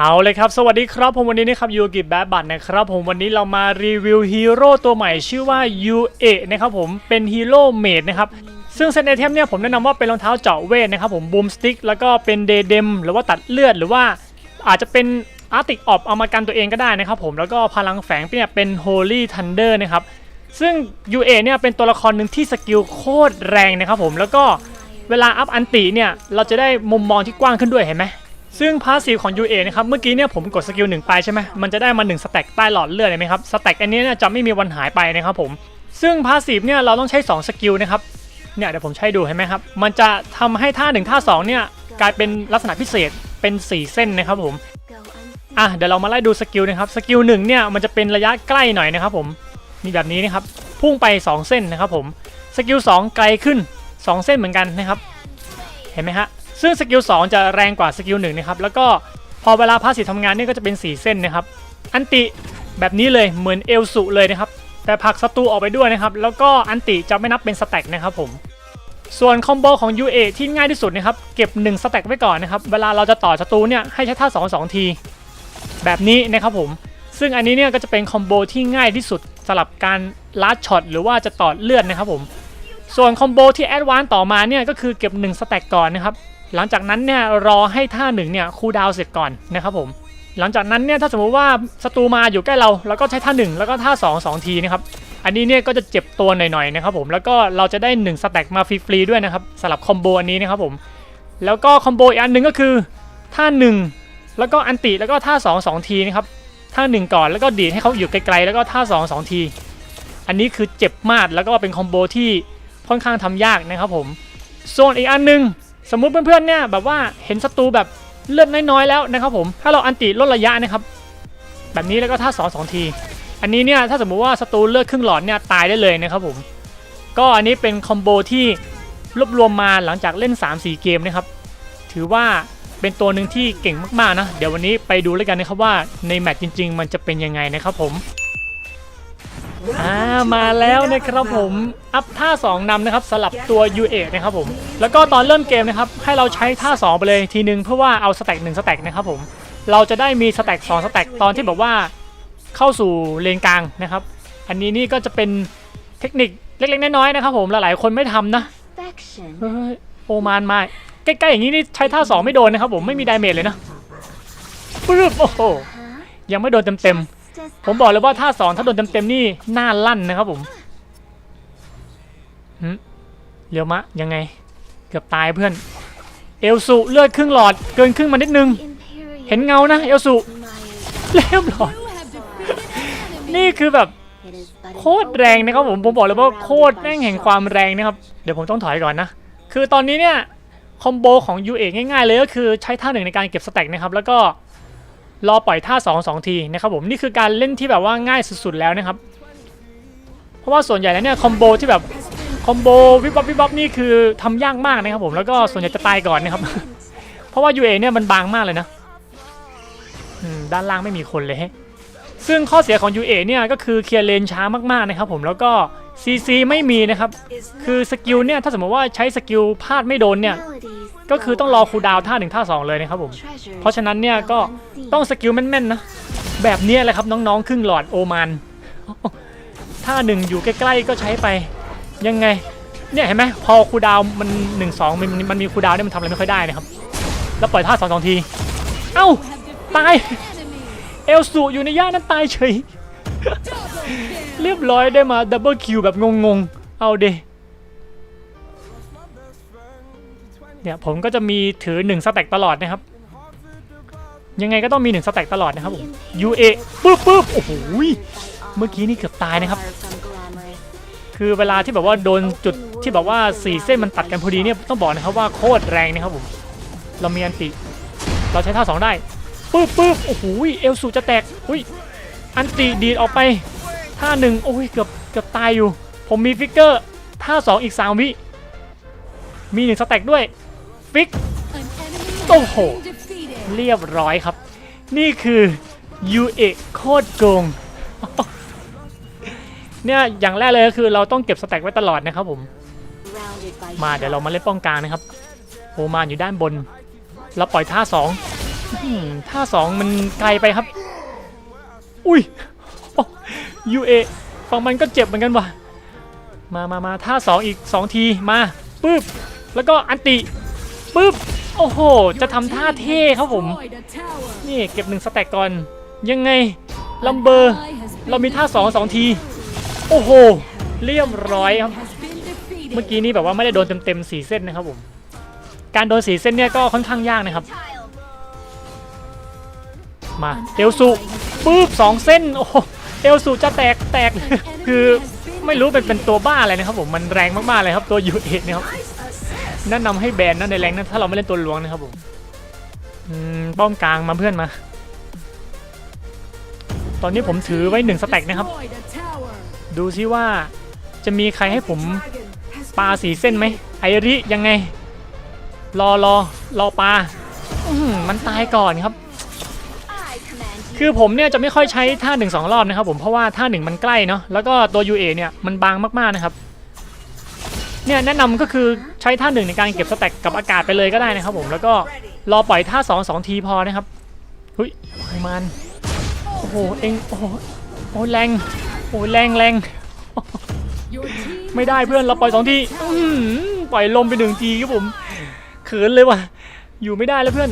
เอาเลยครับ สวัสดีครับ ผมวันนี้นะครับยูกิแบดบัตนะครับ ผมวันนี้เรามารีวิวฮีโร่ตัวใหม่ชื่อว่า u a นะครับผมเป็นฮีโร่เมดนะครับซึ่งเซนไอเทมเนี่ยผมแนะนำว่าเป็นรองเท้าเจาะเวทนะครับผมบูมสติ๊กแล้วก็เป็นเดเดมหรือว่าตัดเลือดหรือว่าอาจจะเป็นอาร์ติกออบเอามากันตัวเองก็ได้นะครับผมแล้วก็พลังแฝงเนี่ยเป็น Holy Thunder นะครับซึ่ง UA เนี่ยเป็นตัวละครหนึ่งที่สกิลโคตรแรงนะครับผมแล้วก็เวลาอัพอันติเนี่ยเราจะได้มุมมองที่กว้างขึ้นด้วยเห็นไหม ซึ่งพาสซีฟของ UA นะครับ เมื่อกี้เนี่ยผมกดสกิลหนึ่งไปใช่ไหมมันจะได้มา1สแต็กใต้หลอดเลือดเห็นไหมครับ สแต็กอันนี้นจะไม่มีวันหายไปนะครับผม ซึ่งพาสซีฟเนี่ยเราต้องใช้ 2 สกิลนะครับ เนี่ยเดี๋ยวผมใช้ดูเห็นไหมครับ มันจะทำให้ท่า1ท่า2เนี่ยกลายเป็นลักษณะพิเศษเป็น 4 เส้นนะครับผม อะเดี๋ยวเรามาไล่ดูสกิลนะครับ สกิลหนึ่งเนี่ยมันจะเป็นระยะใกล้หน่อยนะครับผม มีแบบนี้นะครับ พุ่งไป 2 เส้นนะครับผม สกิล2ไกลขึ้น 2 เส้นเหมือนกันนะครับ เห็นไหมฮะ ซึ่งสกิล2จะแรงกว่าสกิลหนึ่งนะครับแล้วก็พอเวลาพาสซีฟทำงานนี่ก็จะเป็น 4 เส้นนะครับ อันติแบบนี้เลยเหมือนเอลสุเลยนะครับ แต่ผลักศัตรูออกไปด้วยนะครับ แล้วก็อันติจะไม่นับเป็นสแต็กนะครับผม ส่วนคอมโบของ UA ที่ง่ายที่สุดนะครับเก็บ 1 สแต็กไว้ก่อนนะครับ เวลาเราจะต่อศัตรูเนี่ยให้ใช้ท่า2 2ที แบบนี้นะครับผม ซึ่งอันนี้เนี่ยก็จะเป็นคอมโบที่ง่ายที่สุดสำหรับการลัดช็อตหรือว่าจะต่อเลือดนะครับผม ส่วนคอมโบที่แอดวานซ์ต่อมาเนี่ยก็คือเก็บ1สแต็กก่อนนะครับ หลังจากนั้นเนี่ยรอให้ท่าหนึ่งเนี่ยคูลดาวเสร็จก่อนนะครับผม หลังจากนั้นเนี่ยถ้าสมมติว่าศัตรูมาอยู่ใกล้เราแล้วก็ใช้ท่าหนึ่งแล้วก็ท่า2 2ทีนะครับอันนี้เนี่ยก็จะเจ็บตัวหน่อยๆนะครับผมแล้วก็เราจะได้1สแต็กมาฟรีๆด้วยนะครับสำหรับคอมโบอันนี้นะครับผมแล้วก็คอมโบอีกอันหนึ่งก็คือท่าหนึ่งแล้วก็อันติแล้วก็ท่า2 2ทีนะครับท่า1ก่อนแล้วก็ดีดให้เขาอยู่ไกลๆแล้วก็ท่า2 2ทีอันนี้คือเจ็บมากแล้วก็เป็นคอมโบที่ค่อนข้างทำยากนะครับผมส่วนอีกอันนึง สมมุติเพื่อนๆเนี่ยแบบว่าเห็นศัตรูแบบเลือดน้อยๆแล้วนะครับผมถ้าเราอันติลดระยะนะครับ แบบนี้แล้วก็ท่า2 2ที อันนี้เนี่ยถ้าสมมุติว่าศัตรูเลือดครึ่งหลอดเนี่ยตายได้เลยนะครับผมก็อันนี้เป็นคอมโบที่รวบรวมมาหลังจากเล่น 3-4 เกมนะครับ ถือว่าเป็นตัวหนึ่งที่เก่งมากๆนะ เดี๋ยววันนี้ไปดูแล้วกันนะครับว่าในแมตช์จริง ๆ มันจะเป็นยังไงนะครับผม อ่ามาแล้วนะครับผมอัพท่า 2นำนะครับสลับตัว U8 นะครับผมแล้วก็ตอนเริ่มเกมนะครับให้เราใช้ท่า 2 ไปเลยทีนึงเพื่อว่าเอาสแต็กหนึ่งสแต็กนะครับผมเราจะได้มีสแต็ก2สแต็กตอนที่แบบว่าเข้าสู่เลนกลางนะครับ อันนี้นี่ก็จะเป็นเทคนิคเล็กๆน้อยๆนะครับผมหลายๆคนไม่ทำนะเฮ้ยโอมานมาใกล้ๆอย่างนี้นี่ใช้ท่า 2 ไม่โดนนะครับผมไม่มีดาเมจเลยนะปึ๊บโอ้โหยังไม่โดนเต็มๆ ผมบอกเลยว่าท่า2ถ้าโดนเต็มๆนี่หน้าลั่นนะครับผมหึเรียวมะยังไง เกือบตายเพื่อน เอลสุเลือดครึ่งหลอดเกินครึ่งมานิดนึง Imperial เห็นเงานะเอลสุ Might. เรียบร้อยนี่คือแบบ It is but an โคตรแรงนะครับผมผมบอกเลยว่าโคตรแม่งแห่งความแรงนะครับเดี๋ยวผมต้องถอยก่อนนะ คือตอนนี้เนี่ยคอมโบของ u อง่ายๆเลยก็คือใช้ท่าหนึ่งในการเก็บสแต็กนะครับแล้วก็ รอปล่อยท่า2 2ทีนะครับผมนี่คือการเล่นที่แบบว่าง่ายสุดๆแล้วนะครับ เพราะว่าส่วนใหญ่แล้วเนี่ยคอมโบที่แบบคอมโบวิบวับวิบวับนี่คือทำยากมากนะครับผมแล้วก็ส่วนใหญ่จะตายก่อนนะครับ เพราะว่า u อเนี่ยมันบางมากเลยนะด้านล่างไม่มีคนเลยซึ่งข้อเสียของ UA เนี่ยก็คือเคลียร์เลนช้ามากๆนะครับผมแล้วก็ CC ไม่มีนะครับ คือสกิลเนี่ยถ้าสมมติว่าใช้สกิลพลาดไม่โดนเนี่ย ก็คือต้องรอคูลดาวน์ท่าหนึ่งท่าสองเลยนะครับผม treasured เพราะฉะนั้นเนี่ยก็ unseen. ต้องสกิลแม่นๆนะ แบบเนี้ยแหละครับน้องๆ ครึ่งหลอดโอมานท่าหนึ่งอยู่ใกล้ๆก็ใช้ไป ยังไง เนี่ยเห็นไหมพอคูลดาวน์มันหนึ่งสองมันมันมีคูลดาวน์เนี่ยมันทำอะไรไม่ค่อยได้นะครับ แล้วปล่อยท่าสองสองที เอ้าตาย เอลสูอยู่ในย่านนั้นตายเฉย เรียบร้อยได้มาดับเบิลคิวแบบงงๆ เอาเด เนี่ยผมก็จะมีถือ1สแต็กตลอดนะครับ ยังไงก็ต้องมี1สแต็กตลอดนะครับผม UA ปึ๊บปึ๊บโอ้โหเมื่อกี้นี่เกือบตายนะครับ คือเวลาที่แบบว่าโดนจุดที่แบบว่าสี่เส้นมันตัดกันพอดีเนี่ยต้องบอกนะครับว่าโคตรแรงนะครับผม เรามีอันติ เราใช้ท่าสองได้ปึ๊บปึ๊บโอ้โหเอลสูจะแตกอุ้ยอันติดีดออกไปท่าหนึ่งโอ้ยเกือบเกือบตายอยู่ ผมมีฟิกเกอร์ท่าสองอีกสามวิมีหนึ่งสแต็กด้วย ฟิกโอ้โห เรียบร้อยครับ นี่คือ UA โคตรโกงเนี่ยอย่างแรกเลยก็คือเราต้องเก็บสแต็กไว้ตลอดนะครับผม มาเดี๋ยวเรามาเล่นป้องกลางนะครับโอมานอยู่ด้านบน เราปล่อยท่าสองท่าสองมันไกลไปครับ อุ้ยยูเอฝั่งมันก็เจ็บเหมือนกันว่ะมามามาท่าสองอีกสองทีมาปึ๊บแล้วก็อันติ ปึ๊บ โอ้โห จะทำท่าเท่ครับผม นี่เก็บหนึ่งสแต็กก่อน ยังไงลัมเบอร์ เรามีท่าสองสองที โอ้โห เรียบร้อยครับ เมื่อกี้นี้แบบว่าไม่ได้โดนเต็มๆสี่เส้นนะครับผม การโดนสี่เส้นเนี่ยก็ค่อนข้างยากนะครับ มาเอลซูปุ๊บสองเส้น โอ้โเอลซูจะแตกแตก คือไม่รู้เป็นเป็นตัวบ้าอะไรนะครับผม มันแรงมากๆเลยครับตัวยูเอเนี่ยครับ แนะนำให้แบนนะในแรงนั้นถ้าเราไม่เล่นตัวหลวงนะครับผมป้อมกลางมาเพื่อนมา ตอนนี้ผมถือไว้หนึ่งสแต็กนะครับ ดูซิว่าจะมีใครให้ผมปลาสีเส้นไหมไอริยังไง รอรอรอปลาอืมันตายก่อนครับ คือผมเนี่ยจะไม่ค่อยใช้ท่าหนึ่งสองรอบนะครับผมเพราะว่าท่าหนึ่งมันใกล้เนาะแล้วก็ตัว UA เนี่ยมันบางมากๆนะครับ เนี่ยแนะนำก็คือใช้ท่าหนึ่งในการเก็บสแต็กกับอากาศไปเลยก็ได้นะครับผมแล้วก็รอปล่อยท่าสองสองทีพอนะครับเฮ้ยมันโอ้โหเอ็งโอ้โหโอ้แรงโอ้แรงแรงไม่ได้เพื่อนเราปล่อยสองทีปล่อยลมไปหนึ่งทีครับผมเขินเลยว่ะอยู่ไม่ได้แล้วเพื่อน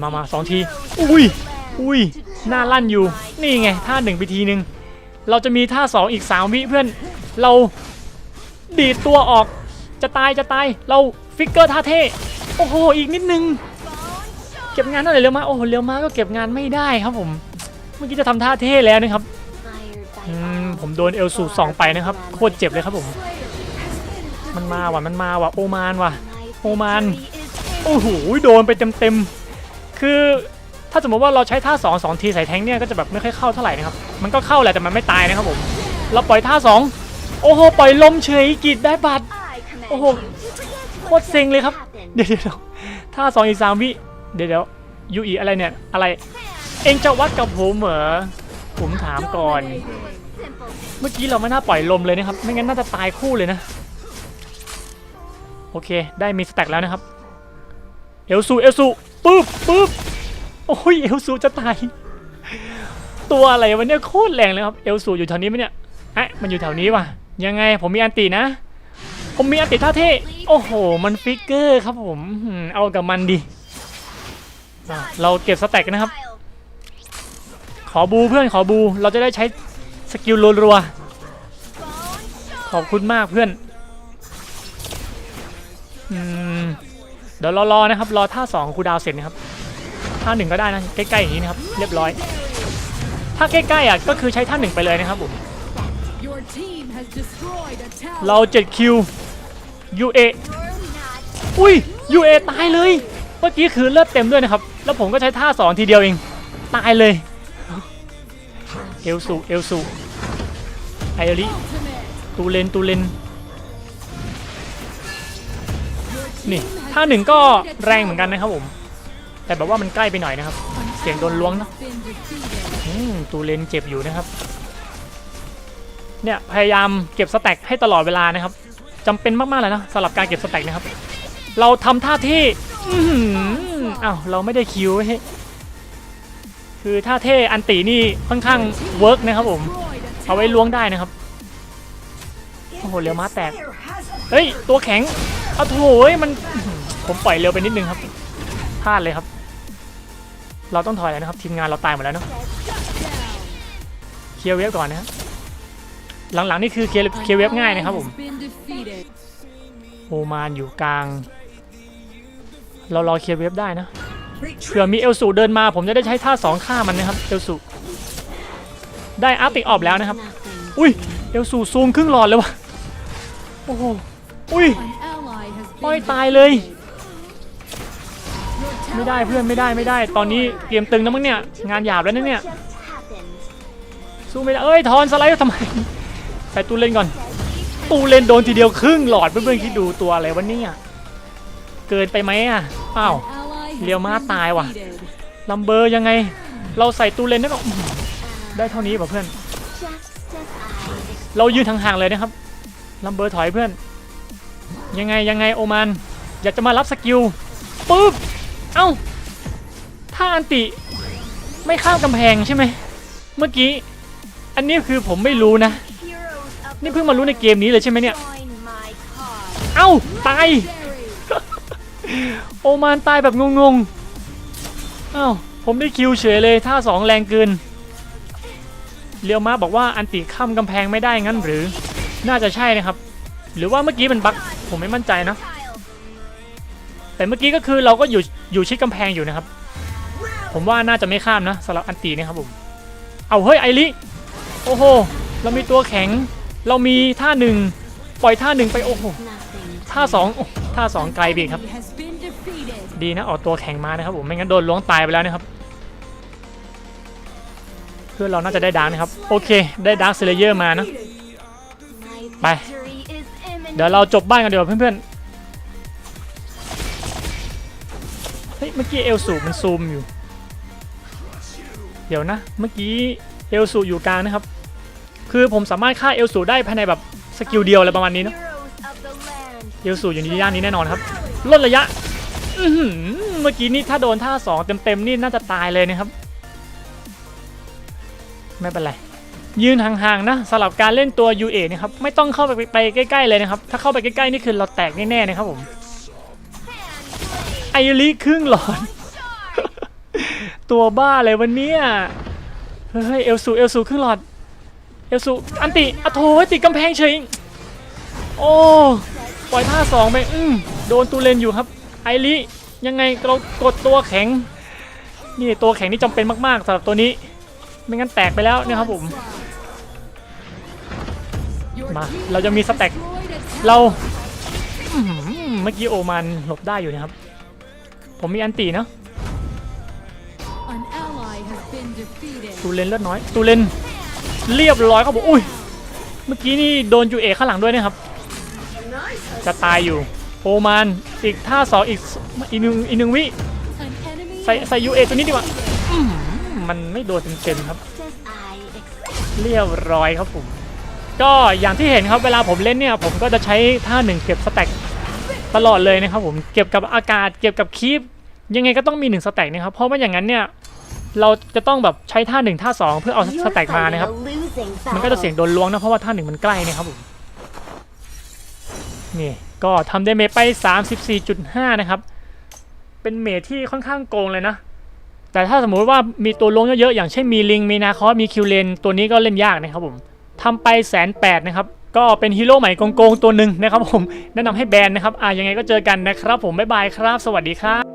มามาสองที อุ้ยอุ้ยหน้าลั่นอยู่ นี่ไงท่าหนึ่งไปทีหนึ่ง เราจะมีท่าสองอีกสามวิเพื่อน เราดีดตัวออก จะตายจะตาย เราฟิกเกอร์ท่าเท่ โอ้โห อีกนิดนึง เก็บงานเท่าไหร่เร็วมา โอ้โห เร็วมาก็เก็บงานไม่ได้ครับผม เมื่อกี้จะทำท่าเท่แล้วนะครับ Inspired by อืมผมโดนเอลสูสองไปนะครับ โคตรเจ็บเลยครับผม มันมาว่ะ มันมาว่ะ โอมานว่ะ my Oh, man. victory is โอ้โห โดนไปเต็มๆ คือ ถ้าสมมติว่าเราใช้ท่า2 2ทีใส่แทงเนี่ยก็จะแบบไม่ค่อยเข้าเท่าไหร่นะครับ มันก็เข้าแหละแต่มันไม่ตายนะครับผม เราปล่อยท่า 2 โอ้โห ปล่อยลมเฉยกรีดได้บัตร โอ้โห โคตรเซ็งเลยครับ เดี๋ยวเดี๋ยวท่าสองอีกสามวิ เดี๋ยวเดี๋ยวยูอีอะไรเนี่ย อะไร เองจะวัดกับผมเหรอ ผมถามก่อน เมื่อกี้เราไม่น่าปล่อยลมเลยนะครับ ไม่งั้นน่าจะตายคู่เลยนะ โอเค ได้มีสแต็กแล้วนะครับ เอลซู เอลซู ปึ๊บปึ๊บ โอ้ยเอลซูจะตาย ตัวอะไรวะเนี่ยโคตรแรงเลยครับเอลซูอยู่แถวนี้ไหมเนี่ยเอ๊ะมันอยู่แถวนี้ว่ะ ยังไงผมมีอันตินะ ผมมีอันติท่าเท่โอ้โห มันฟิกเกอร์ครับผมเอากับมันดิเราเก็บสแต็กนะครับ ขอบูเพื่อนขอบู เราจะได้ใช้สกิลรัวๆขอบคุณมากเพื่อนอเดี๋ยวรอรอนะครับ รอท่าสองครูดาวเสร็จนะครับ ท่าหนึ่งก็ได้นะใกล้ๆอย่างนี้นะครับเรียบร้อย ถ้าใกล้ๆอะก็คือใช้ท่าหนึ่งไปเลยนะครับผม Your team has destroyed a tower. เรา7คิว UA You're not อุ้ย UA ตายเลยเมื่อกี้คือเลือดเต็มด้วยนะครับ แล้วผมก็ใช้ท่าสองทีเดียวเอง ตายเลยเอลสูเอลสูไอริ Ultimate. ตูเลนตูเลนนี่ท่าหนึ่งก็แรงเหมือนกันนะครับผม แต่แบบว่ามันใกล้ไปหน่อยนะครับ เสียงโดนล้วงนะ Been defeated. อืมตูเลนเจ็บอยู่นะครับ เนี่ยพยายามเก็บสแต็กให้ตลอดเวลานะครับจำเป็นมากๆเลยนะสำหรับการเก็บสแต็กนะครับ เราทำท่าที่อื้อหืออ้าวเราไม่ได้คิวเฮ้คือท่าเท่อันตีนี่ค่อนข้างเวิร์กนะครับผมเอาไว้ล้วงได้นะครับโอ้โหเร็วม้าแตกเฮ้ยตัวแข็งเอาโถยมันผมปล่อยเร็วไปนิดนึงครับพลาดเลยครับ เราต้องถอยแล้วนะครับทีมงานเราตายหมดแล้วเนาะเคลียร์เวฟก่อนนะครับหลังๆนี่คือเคลียร์เคลียร์เวฟง่ายนะครับผม Has been defeated. โอมานอยู่กลาง เรารอเคลียร์เวฟได้นะเผื่อมีเอลสูเดินมา ผมจะได้ใช้ท่าสองฆ่ามันนะครับเอลสูได้อาร์ติกออบแล้วนะครับ nothing. อุ้ยเอลสูซูมครึ่งหลอดเลยวะโอ้โหอุ้ย An ally has been ปล่อยตายเลย Your ไม่ได้เพื่อนไม่ได้ไม่ได้ ตอนนี้เตรียมตึงแล้วมั้งเนี่ยงานหยาบแล้วนะเนี่ยสู้ไม่ได้เอ้ยทอนสไลด์ทำไมใส่ตูเล่นก่อนตูเล่นโดนทีเดียวครึ่งหลอดเพื่อนๆคิดดูตัวอะไรวะเนี่ยเกินไปไหมอะอ้าวเรียวมาตายว่ะลัมเบอร์ยังไง เราใส่ตูเลนได้ก็อื้อหือได้เท่านี้ป่ะเพื่อน เรายืนห่างๆเลยนะครับลัมเบอร์ถอยเพื่อน ยังไงยังไงโอมานอยากจะมารับสกิลปุ๊บ เอ้า ถ้าอันติไม่ข้ามกำแพงใช่ไหม เมื่อกี้ อันนี้คือผมไม่รู้นะ นี่เพิ่งมารู้ในเกมนี้เลยใช่ไหมเนี่ย เอ้า ตาย โอมานตายแบบงงๆ เอ้า ผมได้คิวเฉยเลยท่าสองแรงเกินเรียวมาบอกว่าอันติข้ามกำแพงไม่ได้งั้นหรือ น่าจะใช่นะครับ หรือว่าเมื่อกี้เป็นบั๊กผมไม่มั่นใจนะ แต่เมื่อกี้ก็คือเราก็อยู่อยู่ชิดกำแพงอยู่นะครับ ผมว่าน่าจะไม่ข้ามนะสำหรับอันตีนี่ยครับผม เอาเฮ้ยไอริโอ้โห เรามีตัวแข็ง เรามีท่าหนึ่งปล่อยท่าหนึ่งไปโอ้โหท่าสองโอ้ท่าสองไกลไปอีกครับ ดีนะออกตัวแข็งมานะครับผมไม่งั้นโดนล้วงตายไปแล้วนะครับเพื่อนเราน่าจะได้ดาร์กนะครับ โอเค ได้ดาร์กเซเลเยอร์มานะ My Bye. victory is imminent. เดี๋ยวเราจบบ้านกันเดี๋ยวเพื่อนๆ เฮ้ยเมื่อกี้เอลสูมันซูมอยู่ เดี๋ยวนะ เมื่อกี้เอลสูอยู่กลางนะครับ คือผมสามารถฆ่าเอลสูได้ภายในแบบสกิลเดียวอะไรประมาณนี้เนอะเอลสูอยู่ในย่านนี้แน่นอนครับลดระยะเมื่อกี้นี่ถ้าโดนท่าสองเต็มๆนี่น่าจะตายเลยนะครับ ไม่เป็นไรยืนห่างๆนะสำหรับการเล่นตัว UA นะครับไม่ต้องเข้าไปไปใกล้ๆเลยนะครับ ถ้าเข้าไปใกล้ๆนี่คือเราแตกแน่ๆนะครับผม อริครึ่งหลอดตัวบ้าอะไรวันนี้เฮ้ยเอลสูเอลสูครึ่งหลอด เอลสูอันติอะโถติดกำแพงเฉยโอ้ปล่อยท่าสองไปอืมโดนตูเลนอยู่ครับ ไอริยังไงเรากดตัวแข็ง นี่ตัวแข็งนี่จำเป็นมากๆสำหรับตัวนี้ ไม่งั้นแตกไปแล้วเนะครับผมมาเราจะมีสแต็กเราเมื่อกี้โอมันหลบได้อยู่นะครับ ผมมีอันตีเนาะ An ally has been defeated. ตูเลนเลือดน้อยตูเลนเรียบร้อยครับผมอุ้ยเมื่อกี้นี่โดนยูเอข้างหลังด้วยนะครับ จะตายอยู่โอมานอีกท่าสองอีกอีกหนึ่งอีกหนึ่งวิ An enemy ใส่ has ใส่ยูเอตัวนี้ดีกว่าอื้อหือมันไม่โดนเต็มๆครับ Just I expect. เรียบร้อยครับผมก็อย่างที่เห็นครับเวลาผมเล่นเนี่ย ผมก็จะใช้ท่าหนึ่งเก็บสแต็ก ตลอดเลยนะครับผมเก็บกับอากาศเก็บกับคีปยังไงก็ต้องมีหนึ่งสแต็กนะครับเพราะว่าอย่างนั้นเนี่ยเราจะต้องแบบใช้ท่าหนึ่งท่าสองเพื่อเอาสแต็กมานะครับมันก็จะเสียงโดนล้วงนะเพราะว่าท่าหนึ่งมันใกล้นะครับผมนี่ก็ทำได้เมจไป 34.5 นะครับ เป็นเมจที่ค่อนข้างโกงเลยนะ แต่ถ้าสมมุติว่ามีตัวล้วงเยอะๆ อย่างเช่นมีลิง มีนาคอสมีคิวเลน ตัวนี้ก็เล่นยากนะครับผมทำไปแสนแปดนะครับ ก็เป็นฮีโร่ใหม่โกงๆตัวหนึ่งนะครับผมแนะนำให้แบนนะครับอ่ายังไงก็เจอกันนะครับผมบ๊ายบายครับ สวัสดีครับ